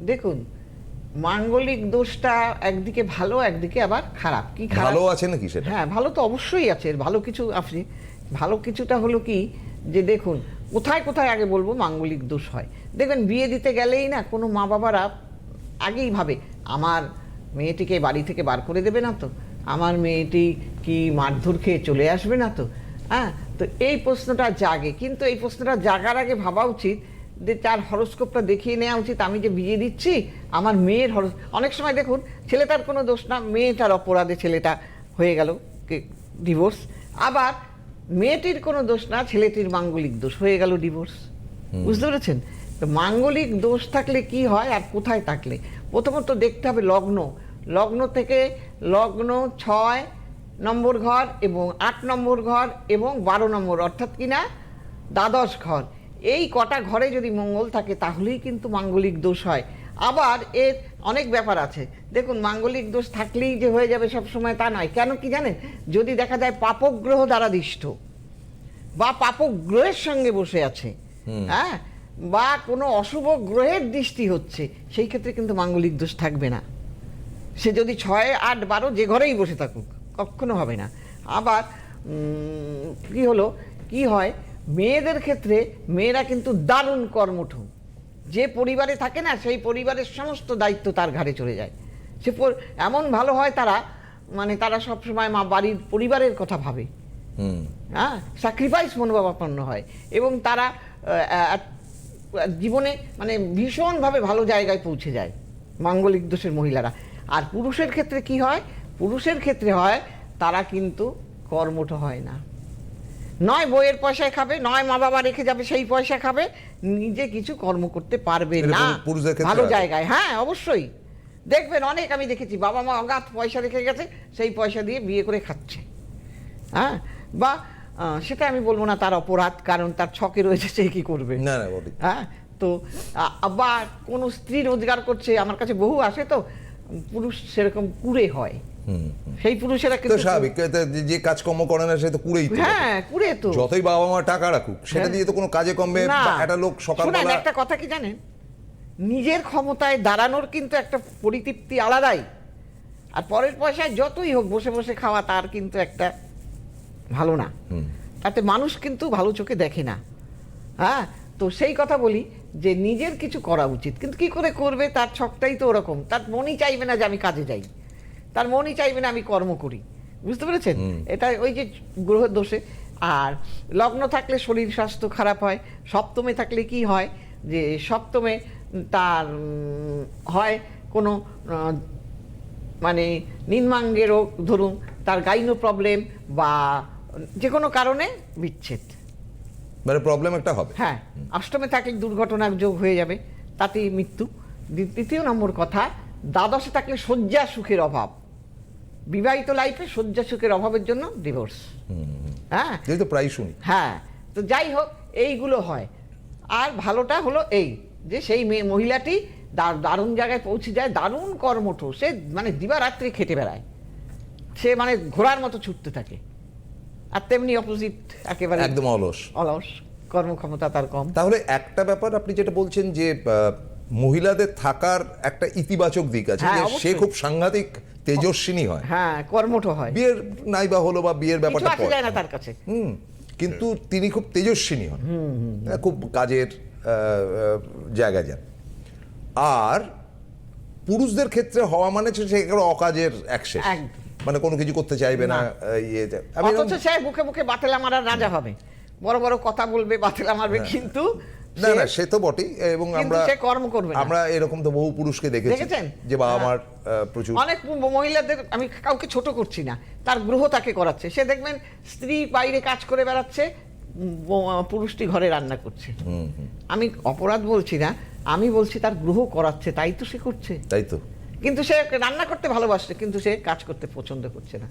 দেখুন মাঙ্গলিক দোষটা একদিকে ভালো একদিকে আবার খারাপ। কি ভালো আছে নাকি সেটা? হ্যাঁ ভালো তো অবশ্যই আছে ভালো কিছু আপনি ভালো কিছুটা হলো কি যে দেখুন কোথায় কোথায় আগে বলব মাঙ্গলিক দোষ হয়। দেখবেন বিয়ে দিতে গেলেই না কোনো মা বাবারা আগেই ভাবে আমার মেয়েটিকে বাড়ি থেকে বার করে দেবে না তো আমার মেয়েটি কি মারধর খেয়ে চলে আসবে না তো? হ্যাঁ তো এই প্রশ্নটা জাগে। কিন্তু এই প্রশ্নটা জাগার আগে ভাবা উচিত তার হরস্কোপটা দেখিয়ে নেওয়া উচিত আমি যে বিয়ে দিচ্ছি আমার মেয়ের হরস অনেক সময় দেখুন ছেলেটার কোনো দোষ না মেয়েটার অপরাধে ছেলেটা হয়ে গেল ডিভোর্স আবার মেয়েটির কোনো দোষ না ছেলেটির মাঙ্গলিক দোষ হয়ে গেল ডিভোর্স বুঝতে পেরেছেন? তো মাঙ্গলিক দোষ থাকলে কি হয় আর কোথায় থাকলে? প্রথমত দেখতে হবে লগ্ন। লগ্ন থেকে লগ্ন ছয় নম্বর ঘর এবং আট নম্বর ঘর এবং বারো নম্বর অর্থাৎ কিনা দ্বাদশ ঘর। এই কটা ঘরে যদি মঙ্গল থাকে তাহলেই কিন্তু মাঙ্গলিক দোষ হয়। আবার এর অনেক ব্যাপার আছে। দেখুন মাঙ্গলিক দোষ থাকলেই যে হয়ে যাবে সব সময় তা নয়। কেন কি জানেন? যদি দেখা যায় পাপগ্রহ দ্বারা দিষ্ট বা পাপক গ্রহের সঙ্গে বসে আছে হ্যাঁ বা কোনো অশুভ গ্রহের দৃষ্টি হচ্ছে সেই ক্ষেত্রে কিন্তু মাঙ্গলিক দোষ থাকবে না। সে যদি ছয় আট বারো যে ঘরেই বসে থাকুক কখনো হবে না। আবার কি হলো? কি হয়? মেয়েদের ক্ষেত্রে মেয়েরা কিন্তু দারুণ কর্মঠ যে পরিবারে থাকে না সেই পরিবারের সমস্ত দায়িত্ব তার ঘাড়ে চলে যায়। সে এমন ভালো হয় তারা মানে তারা সবসময় মা বাড়ির পরিবারের কথা ভাবে। হ্যাঁ স্যাক্রিফাইস মনোভাবাপন্ন হয়। এবং তারা জীবনে মানে ভীষণভাবে ভালো জায়গায় পৌঁছে যায় মাঙ্গলিক দোষের মহিলারা। আর পুরুষের ক্ষেত্রে কি হয়? পুরুষের ক্ষেত্রে হয় তারা কিন্তু কর্মঠ হয় না। নয় বইয়ের পয়সায় খাবে নয় মা বাবা রেখে যাবে সেই পয়সা খাবে নিজে কিছু কর্ম করতে পারবে না। ভালো জায়গায় হ্যাঁ অবশ্যই। দেখবেন অনেক আমি দেখেছি বাবা মা অগাধ পয়সা রেখে গেছে সেই পয়সা দিয়ে বিয়ে করে খাচ্ছে। হ্যাঁ বা সেটা আমি বলব না তার অপরাধ কারণ তার ছকে রয়েছে সে কি করবে? হ্যাঁ তো আবার কোনো স্ত্রী রোজগার করছে আমার কাছে বহু আসে তো পুরুষ সেরকম কুড়ে হয়। সেই পুরুষেরা কিন্তু স্বাভাবিক যে- কাজকর্ম করে না সে তো কুড়েই হ্যাঁ কুড়ে তো। যতই বাবা মা টাকা রাখুক সেটা হ্যাঁ। দিয়ে তো কোনো কাজে কমবে একটা লোক শোনেন, সকালবেলা একটা কথা কি জানেন? নিজের ক্ষমতায় দাঁড়ানোর কিন্তু একটা পরিতৃপ্তি আলাদাই। আর পরের পয়সায় যতই হোক বসে বসে খাওয়া তার কিন্তু একটা ভালো না। তাতে মানুষ কিন্তু ভালো চোখে দেখে না। হ্যাঁ তো সেই কথা বলি যে নিজের কিছু করা উচিত। কিন্তু কি করে করবে? তার ছকটাই তো ওরকম। তার মনই চাইবে না যে আমি কাজে যাই। তার মনই চাইবে না আমি কর্ম করি। বুঝতে পেরেছেন? এটা ওই যে গ্রহ দোষে। আর লগ্ন থাকলে শরীর স্বাস্থ্য খারাপ হয়। সপ্তমে থাকলে কি হয়? যে সপ্তমে তার হয় কোনো মানে নিম্নাঙ্গে রোগ ধরুন তার গাইনো প্রবলেম বা যে কোনো কারণে বিচ্ছেদ। মানে প্রবলেম একটা হবে। হ্যাঁ অষ্টমে থাকলে দুর্ঘটনার যোগ হয়ে যাবে তাতেই মৃত্যু। দ্বি- তৃতীয় নম্বর কথা দ্বাদশে থাকলে শয্যা সুখের অভাব। বিবাহিত লাইফে শয্যা সুখের অভাবের জন্য ডিভোর্স হ্যাঁ? তো প্রায় শুনি। হ্যাঁ তো যাই হোক এইগুলো হয়। আর ভালোটা হলো এই যে সেই মেয়ে মহিলাটি দার- দারুণ জায়গায় পৌঁছে যায় দারুণ কর্মঠ। সে মানে দিবারাত্রি খেটে বেড়ায়। সে মানে ঘোড়ার মতো ছুটতে থাকে। আর তেমনি অপোজিট একেবারে একদম অলস। অলস। কর্মক্ষমতা তার কম। তাহলে একটা ব্যাপার আপনি যেটা বলছেন যে মহিলাদের থাকার একটা ইতিবাচক দিক আছে। হ্যাঁ, সে খুব সাংঘাতিক তেজস্বিনী হয়। হ্যাঁ কর্মঠ হয়। বিয়ের নাই বা হলো বা বিয়ের কিছু ব্যাপারটা আসে যায় না তার কাছে। হুম কিন্তু তিনি খুব তেজস্বিনী হন। হ্যাঁ, খুব কাজের জায়গায় যান। আর পুরুষদের ক্ষেত্রে হওয়া মানে সে অকাজের অ্যাক্সেস। মানে কোনো কিছু করতে চাইবে না। ইয়ে আমি অথচ সে মুখে মুখে বাতেলা মারার রাজা হবে। বড় বড় কথা বলবে বাতেলা মারবে কিন্তু না না সে তো বটেই এবং আমরা সে কর্ম করবে আমরা এরকম তো বহু পুরুষকে দেখেছি দেখেছেন? যে বাবা হ্যাঁ। মার আহ, প্রচুর। অনেক মহিলাদের আমি কাউকে ছোট করছি না তার গ্রহ তাকে করাচ্ছে। সে দেখবেন স্ত্রী বাইরে কাজ করে বেড়াচ্ছে পুরুষটি ঘরে রান্না করছে। আমি অপরাধ বলছি না আমি বলছি তার গ্রহ করাচ্ছে তাই তো সে করছে। তাই তো। কিন্তু সে রান্না করতে ভালোবাসছে কিন্তু সে কাজ করতে পছন্দ করছে না।